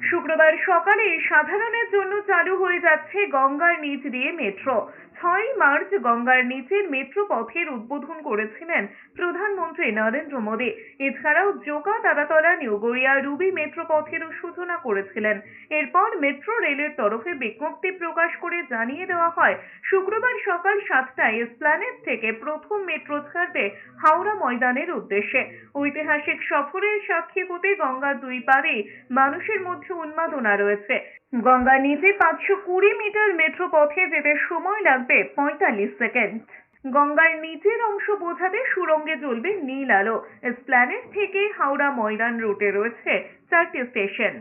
রবিবার সকালে সাধারণের জন্য চালু হয়ে যাচ্ছে গঙ্গার নিচ দিয়ে মেট্রো। ছয় মার্চ গঙ্গার নিচের মেট্রো পথের উদ্বোধন করেছিলেন প্রধানমন্ত্রী নরেন্দ্র মোদী। এছাড়াও জোকা দাদাতলা নিউগড়িয়া, রুবি মেট্রো পথেরও সূচনা করেছিলেন। এরপর মেট্রো রেলের তরফে বিজ্ঞপ্তি প্রকাশ করে জানিয়ে দেওয়া হয়, শুক্রবার সকাল সাতটায় এসপ্ল্যানেড থেকে প্রথম মেট্রো ছাড়বে হাওড়া ময়দানের উদ্দেশ্যে। ঐতিহাসিক সফরের সাক্ষী হতে গঙ্গার দুই পারে মানুষের মধ্যে উন্মাদনা রয়েছে। গঙ্গা নিচে পাঁচশো কুড়ি মিটার মেট্রো পথে যেতে সময় লাগবে পঁয়তাল্লিশ সেকেন্ড। গঙ্গার নিচের অংশ বোঝাতে সুরঙ্গে চলবে নীল আলো। এসপ্ল্যানেড থেকে হাওড়া ময়দান রুটে রয়েছে চারটি স্টেশন।